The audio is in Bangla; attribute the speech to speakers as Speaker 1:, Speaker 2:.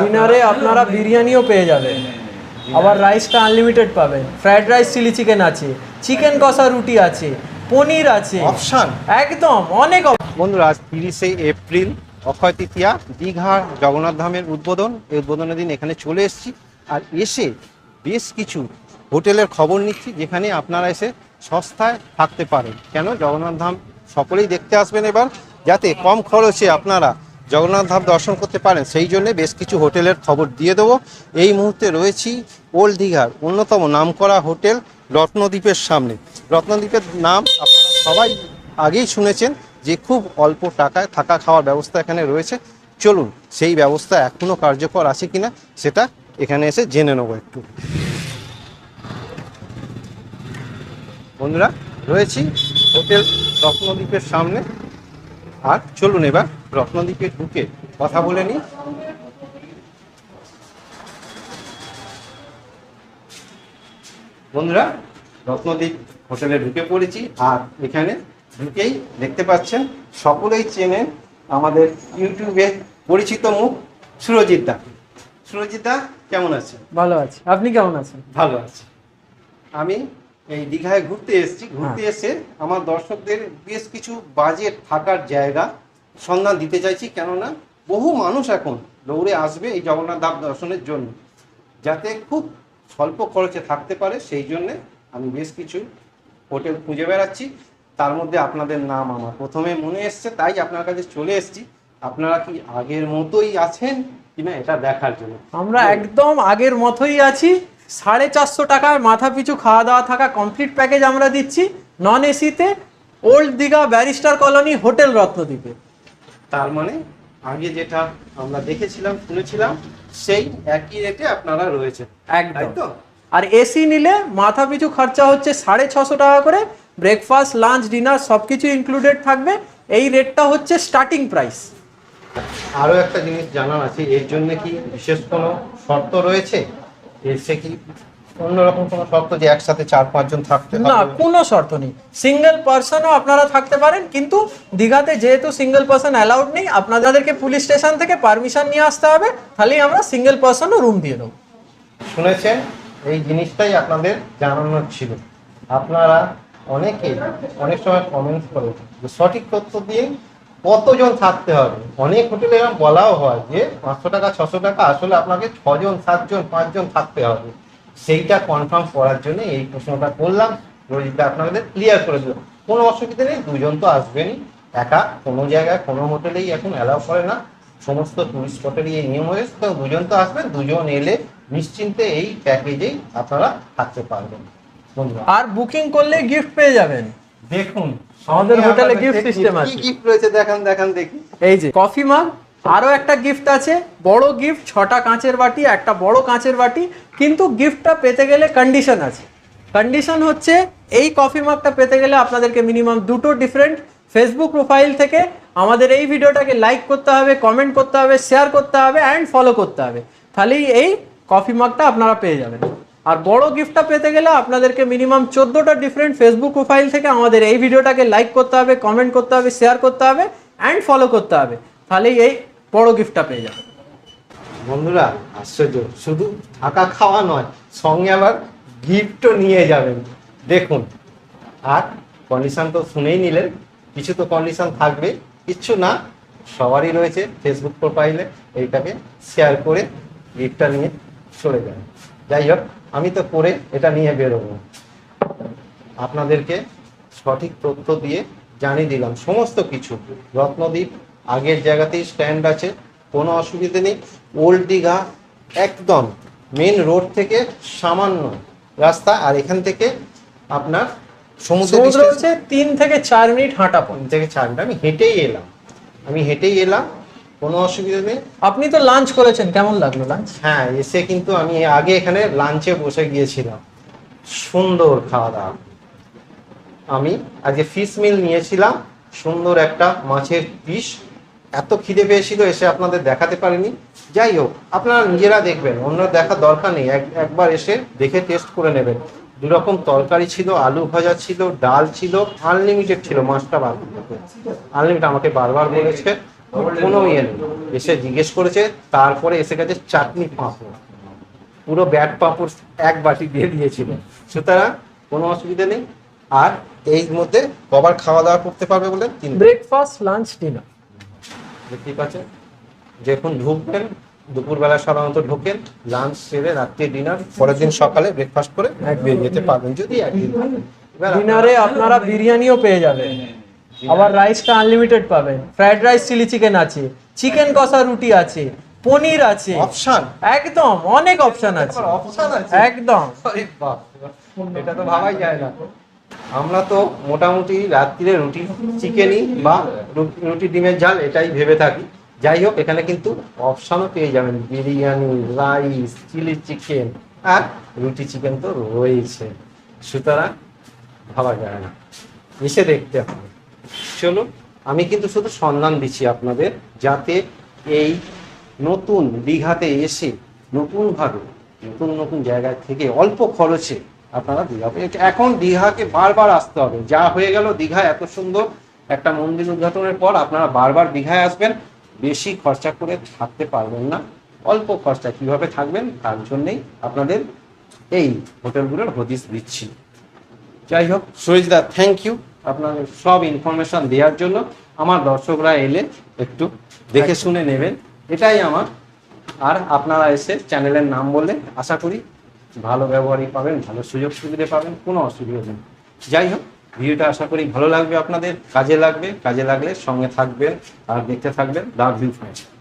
Speaker 1: ডিনারে আপনারা বিরিয়ানিও পেয়ে যাবেন। আবার রাইসটা আনলিমিটেড পাবেন। ফ্রাইড রাইস চিলি চিকেন আছে। চিকেন কষা রুটি আছে। পনির আছে।
Speaker 2: অপশান
Speaker 1: একদম অনেক
Speaker 2: বন্ধুরা আজ তিরিশে এপ্রিল অক্ষয় তৃতীয়া দীঘা জগন্নাথ ধামের উদ্বোধন। এই উদ্বোধনের দিন এখানে চলে এসেছি। আর এসে বেশ কিছু হোটেলের খবর নিচ্ছি যেখানে আপনারা এসে সস্তায় থাকতে পারেন। কেন? জগন্নাথ ধাম সকলেই দেখতে আসবেন এবার। যাতে কম খরচে আপনারা জগন্নাথ ধাম দর্শন করতে পারেন, সেই জন্য বেশ কিছু হোটেলের খবর দিয়ে দেবো। এই মুহূর্তে রয়েছি ওল্ড দীঘার অন্যতম নামকরা হোটেল রত্নদ্বীপের সামনে। রত্নদ্বীপের নাম আপনারা সবাই আগেই শুনেছেন যে খুব অল্প টাকায় থাকা খাওয়ার ব্যবস্থা এখানে রয়েছে। চলুন, সেই ব্যবস্থা এখনও কার্যকর আছে কিনা সেটা এখানে এসে জেনে নেব একটু। বন্ধুরা, রয়েছি হোটেল রত্নদ্বীপের সামনে। আর চলুন এবার রত্নদ্বীপে ঢুকে কথা বলে নিই বন্ধুরা রত্নদ্বীপ হোটেলে ঢুকে পড়েছি আর এখানে ঢুকেই দেখতে পাচ্ছেন সকলেই চেনেন আমাদের ইউটিউবে পরিচিত মুখ সুরজিৎ দা। সুরজিৎ দা কেমন আছে
Speaker 1: ভালো আছে। আপনি কেমন আছেন?
Speaker 2: ভালো আছে। আমি এই দীঘায় ঘুরতে এসেছি। ঘুরতে এসে আমার দর্শকদের বেশ কিছু বাজেট থাকার জায়গা সন্ধান দিতে চাইছি, কেননা বহু মানুষ এখন দৌড়ে আসবে এই জগন্নাথ ধাম দর্শনের জন্য। যাতে খুব স্বল্প খরচে থাকতে পারে, সেই জন্যে আমি বেশ কিছু হোটেল খুঁজে বেড়াচ্ছি। তার মধ্যে আপনাদের নাম আমার প্রথমে মনে এসছে, তাই আপনার কাছে চলে এসেছি। আপনারা কি আগের মতোই আছেন কিনা এটা দেখার জন্য?
Speaker 1: আমরা একদম আগের মতোই আছি। সাড়ে চারশো টাকায় মাথা পিছু খাওয়া দাওয়া থাকা কমপ্লিট প্যাকেজ আমরা দিচ্ছি। নন এসিতে old Digha barrister colony hotel রত্নদ্বীপে।
Speaker 2: তার মানে আগে যেটা আমরা দেখেছিলাম শুনেছিলাম সেই একই রেটে আপনারা রয়েছেন তাই
Speaker 1: একদম
Speaker 2: তো?
Speaker 1: আর এসি নিলে মাথা পিছু খরচা হচ্ছে সাড়ে ছশো টাকা করে। ব্রেকফাস্ট লাঞ্চ ডিনার সব কিছু ইনক্লুডেড থাকবে। এই রেটটা হচ্ছে স্টার্টিং প্রাইস
Speaker 2: আরও একটা জিনিস জানার আছে এর জন্য কি বিশেষ কোনো শর্ত রয়েছে? এসে কি অন্যরকম কোনো শর্ত যে একসাথে চার পাঁচজন থাকতে
Speaker 1: না কোনো শর্ত নেই। সিঙ্গেল পার্সনও আপনারা থাকতে পারেন কিন্তু দীঘাতে যেহেতু সিঙ্গেল পার্সন অ্যালাউড নেই আপনাদেরকে পুলিশ স্টেশন থেকে পারমিশন নিয়ে আসতে হবে তাহলেই আমরা সিঙ্গেল পার্সনও রুম দিয়ে দেবো।
Speaker 2: শুনেছেন? এই জিনিসটাই আপনাদের জানানোর ছিল। আপনারা অনেকে অনেক সময় কমেন্টস করে যে সঠিক তথ্য দিয়ে কতজন থাকতে হবে? অনেক হোটেলে এরকম বলাও হয় যে পাঁচশো টাকা ছশো টাকা আসলে আপনাকে ছজন সাতজন পাঁচজন থাকতে হবে। সেইটা কনফার্ম করার জন্য এই প্রশ্নটা করলাম। রোজিটা আপনাদের ক্লিয়ার করে দিল। কোনো অসুবিধা নেই দুজন তো আসবেনই। একা কোনো জায়গায় কোনো হোটেলেই এখন অ্যালাউ করে না। সমস্ত টুরিস্ট স্পটেরই এই নিয়ম হয়েছে তো দুজন তো আসবেন। দুজন এলে নিশ্চিন্তে এই প্যাকেজেই আপনারা থাকতে পারবেন।
Speaker 1: আর বুকিং করলে গিফট পেয়ে যাবেন।
Speaker 2: দেখুন
Speaker 1: আমাদের হোটেলে গিফট
Speaker 2: দেখি
Speaker 1: system
Speaker 2: কি গিফট রয়েছে দেখান দেখান দেখি।
Speaker 1: এই যে কফি মাগ আরও একটা গিফট আছে, বড় গিফট ছটা কাঁচের বাটি, একটা বড় কাঁচের বাটি, কিন্তু গিফটটা পেতে গেলে কন্ডিশন আছে। কন্ডিশন হচ্ছে, এই কফি মাগটা পেতে গেলে আপনাদেরকে মিনিমাম দুটো ডিফারেন্ট ফেসবুক প্রোফাইল থেকে আমাদের এই ভিডিওটাকে লাইক করতে হবে কমেন্ট করতে হবে শেয়ার করতে হবে অ্যান্ড ফলো করতে হবে। তাহলেই এই কফি মাগটা আপনারা পেয়ে যাবেন। আর বড় গিফটটা পেতে গেলে আপনাদেরকে মিনিমাম চোদ্দোটা ডিফারেন্ট ফেসবুক প্রোফাইল থেকে আমাদের এই ভিডিওটাকে লাইক করতে হবে কমেন্ট করতে হবে শেয়ার করতে হবে অ্যান্ড ফলো করতে হবে। তাহলেই এই বড় গিফটটা পেয়ে যাবেন
Speaker 2: বন্ধুরা, আশ্চর্য। শুধু থাকা খাওয়া নয়, সঙ্গে আবার গিফটও নিয়ে যাবেন। দেখুন, আর কন্ডিশন তো শুনেই নিলেন, কিছু তো কন্ডিশন থাকবে কিচ্ছু না, সবারই রয়েছে ফেসবুক প্রোফাইলে এইটাকে শেয়ার করে গিফটটা নিয়ে চলে যান। যাই হোক, আমি তো করে এটা নিয়ে বেরোবো। আপনাদেরকে সঠিক তথ্য দিয়ে জানিয়ে দিলাম, সমস্ত কিছু। রত্নদ্বীপ আগের জায়গাতেই স্ট্যান্ড আছে কোনো অসুবিধে নেই। ওল্ড দীঘা একদম মেন রোড থেকে সামান্য রাস্তা আর এখান থেকে আপনার সমুদ্র
Speaker 1: হচ্ছে তিন থেকে চার মিনিট হাঁটা পথ।
Speaker 2: থেকে চার মিনিট। আমি হেঁটেই এলাম। আমি হেঁটেই এলাম কোনো অসুবিধা নেই।
Speaker 1: আপনি তো লাঞ্চ করেছেন কেমন লাগল লাঞ্চ
Speaker 2: হ্যাঁ এসে কিন্তু আমি আগে এখানে লাঞ্চে বসে গিয়েছিলাম। সুন্দর খাওয়া দাওয়া। আমি আজকে ফিশ মিল নিয়েছিলাম সুন্দর একটা মাছের পিস এত খিদে পেয়েছিল, এসে আপনাদের দেখাতে পারিনি। যাই হোক, আপনারা নিজেরা দেখবেন অন্য দেখার দরকার নেই। এক- একবার এসে দেখে টেস্ট করে নেবেন। দু রকম তরকারি ছিল, আলু ভাজা ছিল, ডাল ছিল আনলিমিটেড ছিল, মাছটা বার আনলিমিটেড আমাকে বারবার বলেছে, কোনো ইয়ে নেই। এসে জিজ্ঞেস করেছে, তারপরে এসে গেছে চাটনি পাঁপড়। পুরো ব্যাট পাঁপড় এক বাটি দিয়ে দিয়েছিল। সুতরাং কোনো অসুবিধা নেই। আর এই মধ্যে কবার খাওয়া দাওয়া করতে পারবে বলে
Speaker 1: ব্রেকফাস্ট লাঞ্চ ডিনার
Speaker 2: দেখতেই পাচ্ছেন যখন ঢুকবেন দুপুরবেলা সাধারণত ঢোকেন লাঞ্চ সেরে রাত্রে ডিনার পরের দিন সকালে ব্রেকফাস্ট করে বেরিয়ে যেতে পারবেন। যদি একদিন।
Speaker 1: ডিনারে আপনারা বিরিয়ানিও পেয়ে যাবেন। আবার রাইসটা আনলিমিটেড পাবেন। ফ্রাইড রাইস চিলি চিকেন আছে। চিকেন কষা রুটি আছে। পনির আছে।
Speaker 2: অপশন
Speaker 1: একদম অনেক অপশন আছে।
Speaker 2: অপশন আছে।
Speaker 1: একদম।
Speaker 2: এটা তো ভাবাই যায় না। আমরা তো মোটামুটি রাত্রিরে রুটি, চিকেনই বা রুটি ডিমের ঝাল এটাই ভেবে থাকি। যাই হোক, এখানে কিন্তু অপশনও পেয়ে যাবেন। বিরিয়ানি, রাইস, চিলি চিকেন আর রুটি চিকেন তো রয়েছে। সুতরাং ভাবা যায় না। এসে দেখতে হবে। চলো আমি কিন্তু শুধু সন্ধান দিচ্ছি আপনাদের যাতে এই নতুন দীঘাতে এসে নতুনভাবে নতুন নতুন জায়গায় থেকে অল্প খরচে আপনারা দীঘা এখন দীঘাকে বারবার আসতে হবে। যা হয়ে গেল দীঘা এত সুন্দর একটা মন্দির উদ্ঘাটনের পর আপনারা বারবার দীঘায় আসবেন। বেশি খরচা করে থাকতে পারবেন না। অল্প খরচা কীভাবে থাকবেন তার জন্যেই আপনাদের এই হোটেলগুলোর হদিস দিচ্ছি। যাই হোক সুরেশদা থ্যাংক ইউ আপনার সব ইনফরমেশন দেওয়ার জন্য আমার দর্শকরা এলে একটু দেখে শুনে নেবেন। এটাই আমার। আর আপনারা এসে চ্যানেলের নাম বললে আশা করি ভালো ব্যবহারই পাবেন, ভালো সুযোগ সুবিধা পাবেন, কোনো অসুবিধা নেই। যাই হোক, ভিডিওটা আশা করি ভালো লাগবে আপনাদের, কাজে লাগবে, কাজে লাগলে সঙ্গে থাকবেন আর দেখতে থাকবেন দা ভিউ পয়েন্ট